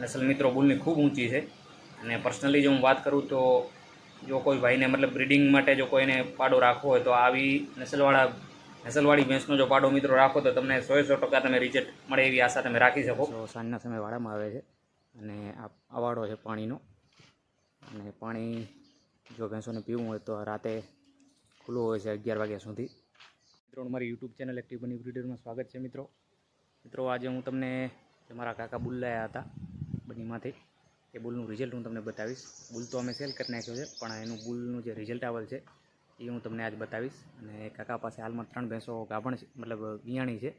નસલ મિત્રો બુલની ખૂબ ઊંચી છે. અને પર્સનલી જો હું વાત કરું તો જો કોઈ ભાઈને મતલબ બ્રિડિંગ માટે જો કોઈને પાડો રાખવો હોય તો આવી નસલવાળા, નસલવાળી ભેંસનો જો પાડો મિત્રો રાખો તો તમને સો સો ટકા તમે રિઝલ્ટ મળે એવી આશા તમે રાખી શકો. સાંજના સમયે વાડામાં આવે છે અને આ અવાડો છે પાણીનો. અને પાણી જો ભેંસોને પીવું હોય તો રાતે ખુલ્લું હોય છે અગિયાર વાગ્યા સુધી. મિત્રો મારી યુટ્યુબ ચેનલ એક્ટિવ બની બ્રિડરમાં સ્વાગત છે મિત્રો. મિત્રો, આજે હું તમને મારા કાકા બુલ્લાયા હતા બનીમાંથી એ બુલનું રિઝલ્ટ હું તમને બતાવીશ. બુલ તો અમે સેલ કરી નાખ્યો છે, પણ એનું બુલનું જે રિઝલ્ટ આવેલ છે, એ હું તમને આજ બતાવીશ. અને કાકા પાસે હાલમાં ત્રણ ભેંસો ગાભણ મતલબ વિયાણી છે,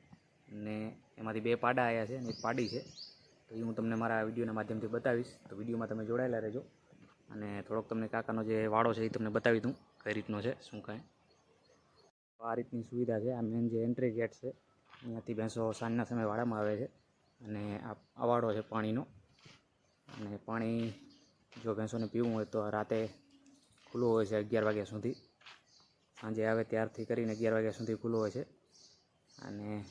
અને એમાંથી બે પાડા આવ્યા છે અને એક પાડી છે. તો એ હું તમને મારા વિડીયોના માધ્યમથી બતાવીશ. તો વિડીયોમાં તમે જોડાયેલા રહેજો. અને થોડોક તમને કાકાનો જે વાડો છે એ તમને બતાવી દઉં, કઈ રીતનો છે, શું કાંઈ. આ રીતની સુવિધા છે, આ મેન જે એન્ટ્રી ગેટ છે અહીંયાથી ભેંસો સાંજના સમયે વાડામાં આવે છે. અને આ અવાડો છે પાણીનો. અને પાણી જો ભેંસોને પીવું હોય તો રાતે ખુલ્લું હોય છે અગિયાર વાગ્યા સુધી. સાંજે આવે ત્યારથી કરીને અગિયાર વાગ્યા સુધી ખુલ્લું હોય છે. અને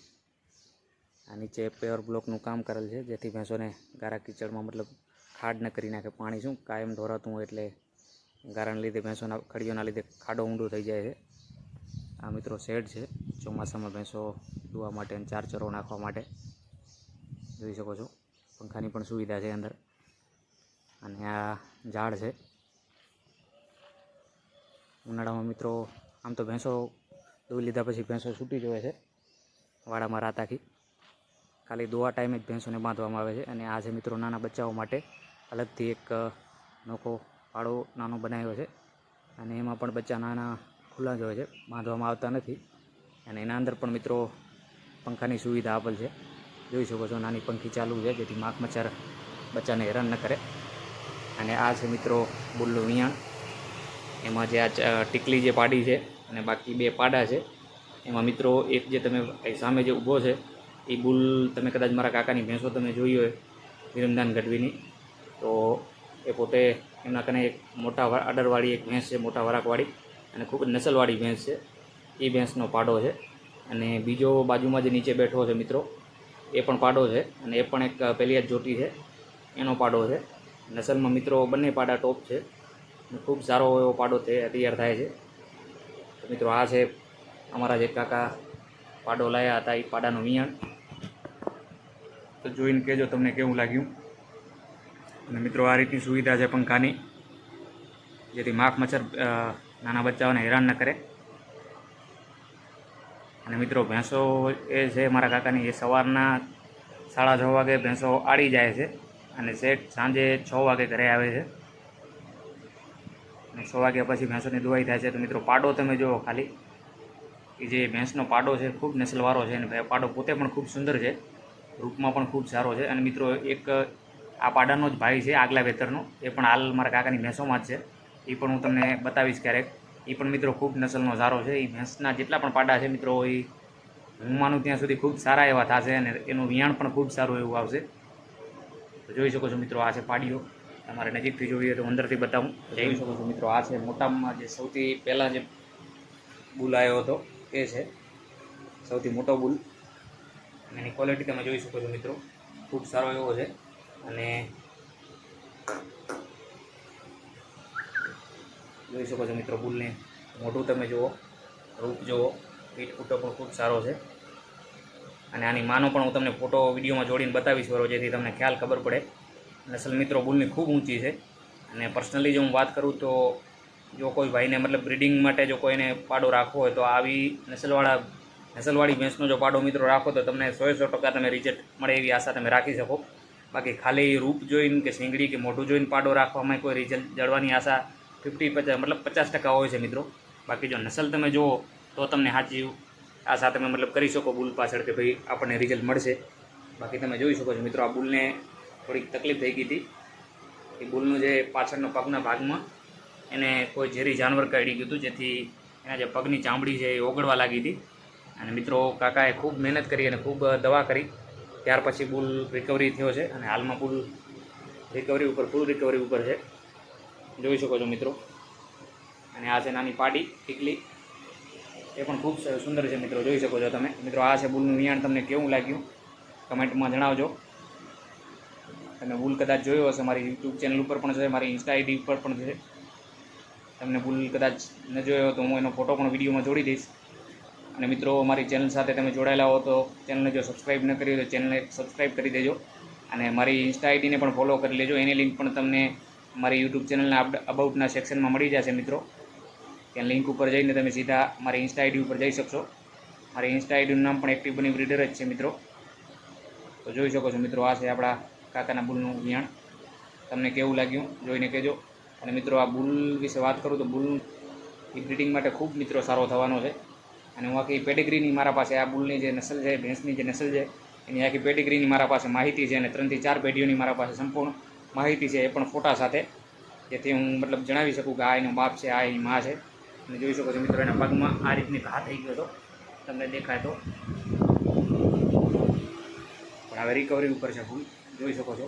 આ નીચે પેવર બ્લોકનું કામ કરેલ છે, જેથી ભેંસોને ગારા કીચડમાં મતલબ ખાડ ન કરી નાખે. પાણી શું? કાયમ ધોરાતું હોય એટલે ગારાને લીધે ભેંસોના, ખડીઓના લીધે ખાડો ઊંડો થઈ જાય છે. આ મિત્રો શેડ છે. ચોમાસામાં ભેંસો દુવા માટે અને ચાર ચરો નાખવા માટે. જોઈ શકો છો. પંખાની પણ સુવિધા છે અંદર. અને આ ઝાડ છે. ઉનાળામાં મિત્રો, આમ તો ભેંસો દોઈ લીધા પછી ભેંસો છૂટી જવે છે. વાડામાં રાતાખી ખાલી દોવા ટાઈમે જ ભેંસોને બાંધવામાં આવે છે. અને આ છે મિત્રો નાના બચ્ચાઓ માટે અલગથી એક નોખો પાડો નાનો બનાવ્યો છે. અને એમાં પણ બચ્ચા નાના ખુલ્લા જ હોય છે. બાંધવામાં આવતા નથી. અને એના અંદર પણ મિત્રો પંખાની સુવિધા આપેલ છે. જોઈ શકો છો, નાની પંખી ચાલુ છે, જેથી માખ મચ્છર બચ્ચાને હેરાન ન કરે. અને આ છે મિત્રો બુલ્લુ વિયાણ. એમાં જે આ ટીકલી જે પાડી છે અને બાકી બે પાડા છે. એમાં મિત્રો એક જે તમે સામે જે ઊભો છે, એ બુલ તમે કદાચ મારા કાકાની ભેંસો તમે જોઈ હોય, વિરમદાન ગઢવીની, તો એ પોતે એમના કને એક મોટા અડરવાળી એક ભેંસ છે, મોટા વરાકવાળી અને ખૂબ નસલવાળી ભેંસ છે. એ ભેંસનો પાડો છે અને બીજો બાજુમાં જે નીચે બેઠો છે મિત્રો, એ પણ પાડો છે અને એ પણ એક પહેલી જ જોટી છે. એનો પાડો છે. નસલમાં મિત્રો બંને પાડા ટોપ છે. ખૂબ સારો એવો પાડો તે તૈયાર થાય છે. તો મિત્રો આ છે અમારા જે કાકા પાડો લાયા હતા એ પાડાનું વિયાણ તો જોઈને કહેજો તમને કેવું લાગ્યું. અને મિત્રો આ રીતની સુવિધા છે પંખાની, જેથી માખ મચ્છર નાના બચ્ચાઓને હેરાન ન કરે. અને મિત્રો ભેંસો એ છે મારા કાકાની, એ સવારના સાડા છ વાગે ભેંસો આડી જાય છે. અને શેઠ સાંજે છ વાગે ઘરે આવે છે. અને છ વાગ્યા પછી ભેંસોની દુવાઈ થાય છે. તો મિત્રો, પાડો તમે જુઓ ખાલી. એ જે ભેંસનો પાડો છે, ખૂબ નસલવાળો છે અને પાડો પોતે પણ ખૂબ સુંદર છે. રૂપમાં પણ ખૂબ સારો છે. અને મિત્રો, એક આ પાડાનો જ ભાઈ છે, આગલા વેતરનો. એ પણ હાલ મારા કાકાની ભેંસોમાં જ છે. એ પણ હું તમને બતાવીશ ક્યારેક. એ પણ મિત્રો ખૂબ નસલનો સારો છે. એ ભેંસના જેટલા પણ પાડા છે મિત્રો, એ હું માનું ત્યાં સુધી ખૂબ સારા એવા થશે અને એનું વિયાણ પણ ખૂબ સારું એવું આવશે. તો જોઈ શકો છો મિત્રો, આ છે પાડીઓ. તમારે નજીકથી જોઈએ તો અંદરથી બતાવું. જોઈ શકો છો મિત્રો, આ છે મોટામાં જે સૌથી પહેલાં જે બુલ આવ્યો હતો, એ છે સૌથી મોટો બુલ. એની ક્વોલિટી તમે જોઈ શકો છો મિત્રો, ખૂબ સારો એવો છે. અને જોઈ શકો છો મિત્રો, બુલને મોટું તમે જુઓ, રૂપ જુઓ, પીઠ ફૂટો પણ ખૂબ સારો છે. અને આની માનો પણ હું તમને ફોટો વિડીયોમાં જોડીને બતાવીશ બરો જેથી તમને ખ્યાલ ખબર પડે. નસલ મિત્રો, બુલની ખૂબ ઊંચી છે. અને પર્સનલી જો હું વાત કરું તો જો કોઈ ભાઈને મતલબ બ્રિડિંગ માટે જો કોઈને પાડો રાખવો હોય તો આવી નસલવાળા, નસલવાળી ભેંસનો જો પાડો મિત્રો રાખો તો તમને સો સો ટકા તમે રિઝલ્ટ મળે એવી આશા તમે રાખી શકો. બાકી ખાલી રૂપ જોઈને કે શીંગડી કે મોઢું જોઈને પાડો રાખવામાં કોઈ રિઝલ્ટ જળવાની આશા ફિફ્ટી પચાસ મતલબ પચાસ ટકા હોય છે મિત્રો. બાકી જો નસલ તમે જુઓ તો તમને સાચી આશા તમે મતલબ કરી શકો બુલ પાછળ કે ભાઈ આપણને રિઝલ્ટ મળશે. બાકી તમે જોઈ શકો છો મિત્રો, આ બુલને થોડીક તકલીફ થઈ ગઈ હતી. એ બુલનું જે પાછળનો પગના ભાગમાં એને કોઈ ઝેરી જાનવર કરડી ગયું હતું, જેથી એના જે પગની ચામડી છે એ ઓગળવા લાગી હતી. અને મિત્રો, કાકાએ ખૂબ મહેનત કરી અને ખૂબ દવા કરી. ત્યાર પછી બુલ રિકવરી થયો છે અને હાલમાં બુલ રિકવરી ઉપર ફૂલ રિકવરી ઉપર છે. જોઈ શકો છો મિત્રો. અને આ છે નાની પાડી, ટીકલી. એ પણ ખૂબ સુંદર છે મિત્રો, જોઈ શકો છો તમે. મિત્રો, આ છે બુલનું વિયાણ, તમને કેવું લાગ્યું? કમેન્ટમાં જણાવજો. તમે ભૂલ કદાચ જોયો હશે મારી યુટ્યુબ ચેનલ ઉપર પણ છે, મારી ઇન્સ્ટા આઈડી ઉપર પણ છે. તમને ભૂલ કદાચ ન જોયો તો હું એનો ફોટો પણ વિડીયોમાં જોડી દઈશ. અને મિત્રો, મારી ચેનલ સાથે તમે જોડાયેલા હો તો ચેનલને જો સબસ્ક્રાઈબ ન કરી તો ચેનલને સબસ્ક્રાઈબ કરી દેજો. અને મારી ઇન્સ્ટા આઈડીને પણ ફોલો કરી લેજો. એની લિંક પણ તમને મારી યુટ્યુબ ચેનલના અબાઉટના સેક્શનમાં મળી જશે, મિત્રો. ત્યાં લિંક ઉપર જઈને તમે સીધા મારી ઇન્સ્ટા આઈડી ઉપર જઈ શકશો. મારી ઇન્સ્ટા આઈડીનું નામ પણ એક્ટિવ બની બ્રીડર જ છે મિત્રો. તો જોઈ શકો છો મિત્રો, આ છે આપણા કાકાના બુલનું વિયાણ. તમને કેવું લાગ્યું જોઈને કહેજો. અને મિત્રો, આ બુલ વિશે વાત કરું તો બુલ એ બ્રિડિંગ માટે ખૂબ મિત્રો સારો થવાનો છે. અને હું આખી પેડિગ્રીની મારા પાસે આ બુલની જે નસલ છે, ભેંસની જે નસલ છે, એની આખી પેડિગ્રીની મારા પાસે માહિતી છે અને ત્રણથી ચાર પેઢીઓની મારા પાસે સંપૂર્ણ માહિતી છે એ પણ ફોટા સાથે. જેથી હું મતલબ જણાવી શકું કે આ એનો બાપ છે, આ એની મા છે. અને જોઈ શકો છો મિત્રો, એના પગમાં આ રીતની ઘા થઈ ગયો હતો. તમને દેખાય તો. પણ હવે રિકવરી ઉપર છે જોઈ શકો છો.